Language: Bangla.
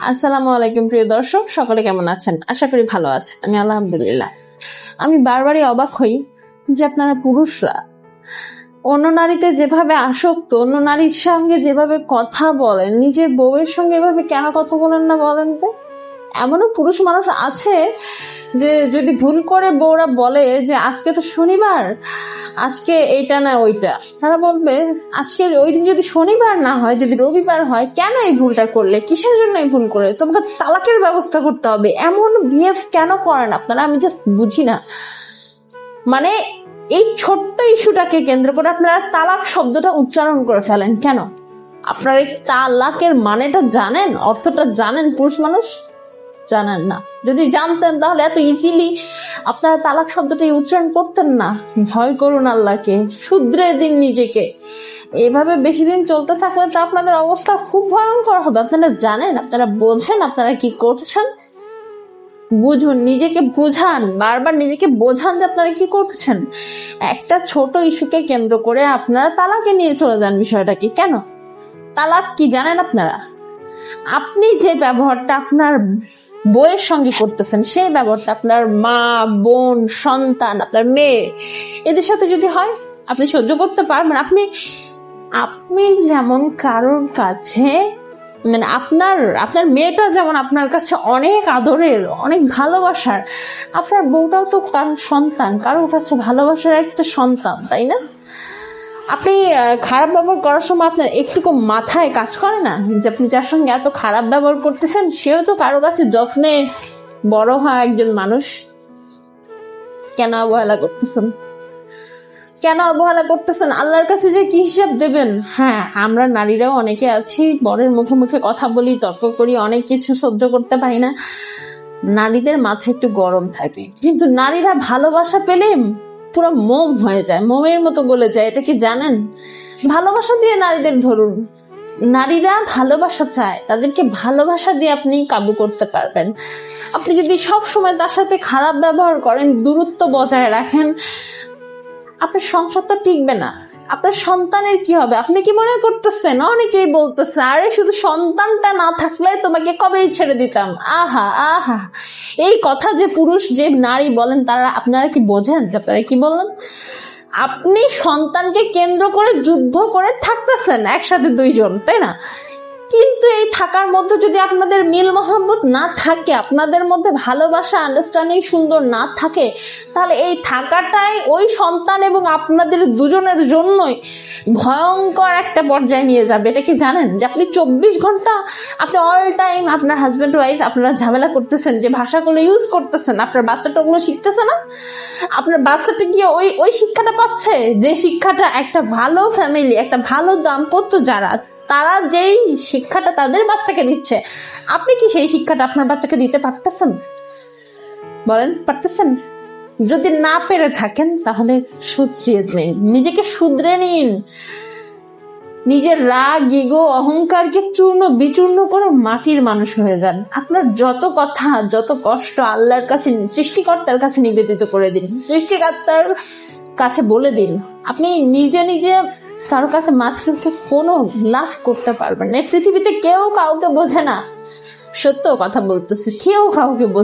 আসসালামু আলাইকুম, প্রিয় দর্শক, সকলে কেমন আছেন? আশা করি ভালো আছেন। আমি আলহামদুলিল্লাহ। আমি বারবারই অবাক হই যে আপনারা পুরুষরা অন্য নারীতে যেভাবে আসক্ত, অন্য নারীর সঙ্গে যেভাবে কথা বলেন, নিজের বউয়ের সঙ্গে এভাবে কেন কথা বলেন না বলেন তো? এমনও পুরুষ মানুষ আছে যে যদি ভুল করে বউরা বলে যে আজকে তো শনিবার, আজকে এইটা না ওইটা, তারা বলবে, আজকে ওই দিন যদি শনিবার না হয়, যদি রবিবার হয়, কেন এই ভুলটা করলে? কিসের জন্য এই ভুল করে? তোমাকে তালাকের ব্যবস্থা করতে হবে। এমন বিহেভ কেন করেন আপনারা? আমি জাস্ট বুঝি না। মানে এই ছোট্ট ইস্যুটাকে কেন্দ্র করে আপনারা তালাক শব্দটা উচ্চারণ করে ফেলেন। কেন? আপনারা এই তালাকের মানেটা জানেন? অর্থটা জানেন পুরুষ মানুষ? জানেন না। যদি জানতেন তাহলে এত ইজিলি আপনারা তালাক শব্দটা উচ্চারণ করতেন না। ভয় করুন আল্লাহকে, শুধরে দিন নিজেকে। এভাবে বেশি দিন চলতে থাকলে তো আপনাদের অবস্থা খুব ভয়ঙ্কর হবে। আপনারা জানেন, আপনারা বোঝেন আপনারা কি করছেন। বুঝুন, নিজেকে বুঝান, বারবার নিজেকে বোঝান যে আপনারা কি করছেন। একটা ছোট ইস্যুকে কেন্দ্র করে আপনারা তালাকে নিয়ে চলে যান বিষয়টাকে। কেন? তালাক কি জানেন আপনারা? আপনি যে ব্যবহারটা আপনার বইয়ের সঙ্গে করতেছেন, সেই ব্যবহারটা আপনার মা, বোন, সন্তান, আপনার মেয়ে, এদের সাথে যদি হয়, আপনি সহ্য করতে পারবেন। আপনি আপনি যেমন কারোর কাছে মানে আপনার আপনার মেয়েটা যেমন আপনার কাছে অনেক আদরের, অনেক ভালোবাসার, আপনার বউটাও তো কারোর সন্তান, কারোর কাছে ভালোবাসার একটা সন্তান, তাই না? আপনি খারাপ ব্যবহার করার সময় আপনার একটুকু মাথায় কাজ করে না? যে আপনি যার সঙ্গে এত খারাপ ব্যবহার করতেছেন, সেও তো কারও কাছে যত্নে বড় হয় একজন মানুষ। কেন অবহেলা করতেছেন? কেন অবহেলা করতেছেন? আল্লাহর কাছে যে কি হিসাব দেবেন? হ্যাঁ আমরা নারীরাও অনেকে আছি, বরের মুখে মুখে কথা বলি, তর্ক করি, অনেক কিছু সহ্য করতে পারি না। নারীদের মাথা একটু গরম থাকে। কিন্তু নারীরা ভালোবাসা পেলে পুরো মোম হয়ে যায়, মোমের মতো গলে যায়, এটা কি জানেন? ভালোবাসা দিয়ে নারীদের ধরুন। নারীরা ভালোবাসা চায়, তাদেরকে ভালোবাসা দিয়ে আপনি কাবু করতে পারবেন। আপনি যদি সব সময় তার সাথে খারাপ ব্যবহার করেন, দূরত্ব বজায় রাখেন, আপনার সংসার তো টিকবে না। আপনার সন্তানের কি হবে? আপনি কি মনে করতেছেন? অনেকেই বলতেছে, আরে, শুধু সন্তানটা না থাকলে তোমাকে কবেই ছেড়ে দিতাম? আহা আহা। এই কথা যে পুরুষ, যে নারী বলেন, তারা আপনারা কি বোঝেন? আপনারা কি বললেন? আপনি সন্তানকে কেন্দ্র করে যুদ্ধ করে থাকতেছেন একসাথে দুইজন, তাই না? কিন্তু এই থাকার মধ্যে যদি আপনাদের মিল মোহাম্মত না থাকে, আপনাদের মধ্যে ভালোবাসা আন্ডারস্ট্যান্ডিং সুন্দর না থাকে, তাহলে এই থাকাটাই ওই সন্তান এবং আপনাদের দুজনের জন্যই ভয়ঙ্কর একটা পর্যায়ে নিয়ে যাবে। এটা কি জানেন? যে আপনি চব্বিশ ঘণ্টা আপনি অল টাইম আপনার হাজব্যান্ড ওয়াইফ আপনারা ঝামেলা করতেছেন, যে ভাষাগুলো ইউজ করতেছেন, আপনার বাচ্চাটা ওগুলো শিখতেছে না? আপনার বাচ্চাটা গিয়ে ওই ওই শিক্ষাটা পাচ্ছে? যে শিক্ষাটা একটা ভালো ফ্যামিলি একটা ভালো দাম্পত্য যারা তারা যেই শিক্ষাটা তাদের বাচ্চাকে দিচ্ছে, আপনি কি সেই শিক্ষাটা আপনার বাচ্চাকে দিতে পারতেছেন? বলেন, পারতেছেন? যদি না পেরে থাকেন, তাহলে শুধরিয়ে নিন নিজেকে শুধরে নিন। নিজের রাগ, ইগো, অহংকারকে চূর্ণ বিচূর্ণ করে মাটির মানুষ হয়ে যান। আপনার যত কথা, যত কষ্ট আল্লাহর কাছে, সৃষ্টিকর্তার কাছে নিবেদিত করে দিন। সৃষ্টিকর্তার কাছে বলে দিন। আপনি নিজে নিজে কারও কাছে মাথা কোনো লাভ করতে পারবেন না। পৃথিবীতে কেউ কাউকে বোঝে না। সত্য কথা বলতেছি, কেউ কাউকে